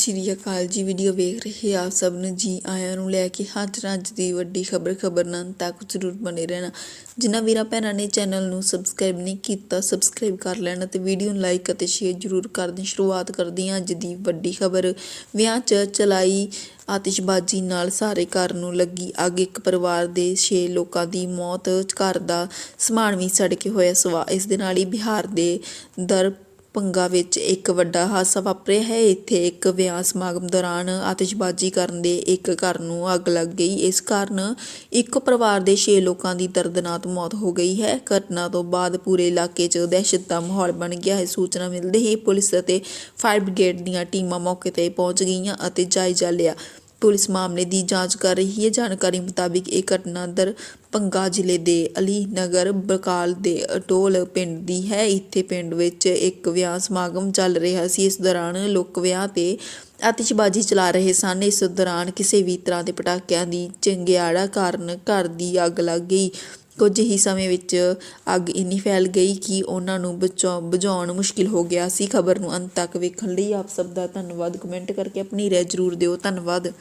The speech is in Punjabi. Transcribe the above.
ਸਤਿ ਸ਼੍ਰੀ ਅਕਾਲ ਜੀ ਵੀਡੀਓ ਵੇਖ ਰਹੇ ਆਪ ਸਭ ਨੂੰ ਜੀ ਆਇਆਂ ਨੂੰ ਲੈ ਕੇ ਹਾਜ਼ਰ ਅੱਜ ਦੀ ਵੱਡੀ ਖਬਰ ਖਬਰ ਨਾਲ ਤੱਕ ਜ਼ਰੂਰ ਬਣੇ ਰਹਿਣਾ। ਜਿਨ੍ਹਾਂ ਵੀਰਾਂ ਭੈਣਾਂ ਨੇ ਚੈਨਲ ਨੂੰ ਸਬਸਕ੍ਰਾਈਬ ਨਹੀਂ ਕੀਤਾ ਸਬਸਕ੍ਰਾਈਬ ਕਰ ਲੈਣਾ ਤੇ ਵੀਡੀਓ ਨੂੰ ਲਾਈਕ ਅਤੇ ਸ਼ੇਅਰ ਜ਼ਰੂਰ ਕਰ ਦੇਣ ਸ਼ੁਰੂਆਤ ਕਰਦੀ ਹਾਂ ਅੱਜ ਦੀ ਵੱਡੀ ਖਬਰ। ਵਿਆਹ 'ਚ ਚਲਾਈ ਆਤਿਸ਼ਬਾਜ਼ੀ ਨਾਲ ਸਾਰੇ ਘਰ ਨੂੰ ਲੱਗੀ ਅੱਗ। ਇੱਕ ਪਰਿਵਾਰ ਦੇ 6 ਲੋਕਾਂ ਦੀ ਮੌਤ। ਘਰ ਦਾ ਸਮਾਨ ਵੀ ਸੜ ਕੇ ਹੋਇਆ ਸਵਾ ਇਸ ਦੇ ਨਾਲ ਹੀ ਬਿਹਾਰ ਦੇ ਦਰ ਭੰਗਾ ਵਿੱਚ ਇੱਕ ਵੱਡਾ ਹਾਦਸਾ ਵਾਪਰਿਆ ਹੈ। ਇੱਥੇ ਇੱਕ ਵਿਆਹ ਸਮਾਗਮ ਦੌਰਾਨ ਆਤਿਸ਼ਬਾਜ਼ੀ ਕਰਨ ਦੇ ਇੱਕ ਘਰ ਨੂੰ ਅੱਗ ਲੱਗ ਗਈ। ਇਸ ਕਾਰਨ ਇੱਕ ਪਰਿਵਾਰ ਦੇ 6 ਲੋਕਾਂ ਦੀ ਦਰਦਨਾਕ ਮੌਤ ਹੋ ਗਈ ਹੈ। ਘਟਨਾ ਤੋਂ ਬਾਅਦ ਪੂਰੇ ਇਲਾਕੇ 'ਚ ਦਹਿਸ਼ਤ ਦਾ ਮਾਹੌਲ ਬਣ ਗਿਆ ਹੈ। ਸੂਚਨਾ ਮਿਲਦੇ ਹੀ ਪੁਲਿਸ ਅਤੇ ਫਾਇਰ ਬ੍ਰਿਗੇਡ ਦੀਆਂ ਟੀਮਾਂ ਮੌਕੇ ਤੇ ਪਹੁੰਚ ਗਈਆਂ ਅਤੇ ਜਾਇਜ਼ਾ ਲਿਆ। ਪੁਲਿਸ ਮਾਮਲੇ ਦੀ ਜਾਂਚ ਕਰ ਰਹੀ ਹੈ। ਜਾਣਕਾਰੀ ਮੁਤਾਬਿਕ ਇਹ ਘਟਨਾ ਦਰਭੰਗਾ ਜ਼ਿਲ੍ਹੇ ਦੇ ਅਲੀ ਨਗਰ ਬਕਾਲ ਦੇ ਅਟੋਲ ਪਿੰਡ ਦੀ ਹੈ। ਇੱਥੇ ਪਿੰਡ ਵਿੱਚ ਇੱਕ ਵਿਆਹ ਸਮਾਗਮ ਚੱਲ ਰਿਹਾ ਸੀ। ਇਸ ਦੌਰਾਨ ਲੋਕ ਵਿਆਹ ਤੇ ਆਤਿਸ਼ਬਾਜ਼ੀ ਚਲਾ ਰਹੇ ਸਨ। ਇਸ ਦੌਰਾਨ ਕਿਸੇ ਵੀ ਤਰ੍ਹਾਂ ਦੇ ਪਟਾਕਿਆਂ ਦੀ ਚੰਗਿਆੜਾ ਕਾਰਨ ਘਰ ਦੀ ਅੱਗ ਲੱਗ ਗਈ। ਕੁਝ ਹੀ ਸਮੇਂ ਵਿੱਚ ਅੱਗ ਇੰਨੀ ਫੈਲ ਗਈ ਕਿ ਉਹਨਾਂ ਨੂੰ ਬਚਾਉ, ਬੁਝਾਉਣ ਮੁਸ਼ਕਿਲ ਹੋ ਗਿਆ ਸੀ। ਖਬਰ ਨੂੰ ਅੰਤ ਤੱਕ ਵੇਖਣ ਲਈ ਆਪ ਸਭ ਦਾ ਧੰਨਵਾਦ। ਕਮੈਂਟ ਕਰਕੇ ਆਪਣੀ ਰਾਏ ਜ਼ਰੂਰ ਦਿਓ। ਧੰਨਵਾਦ।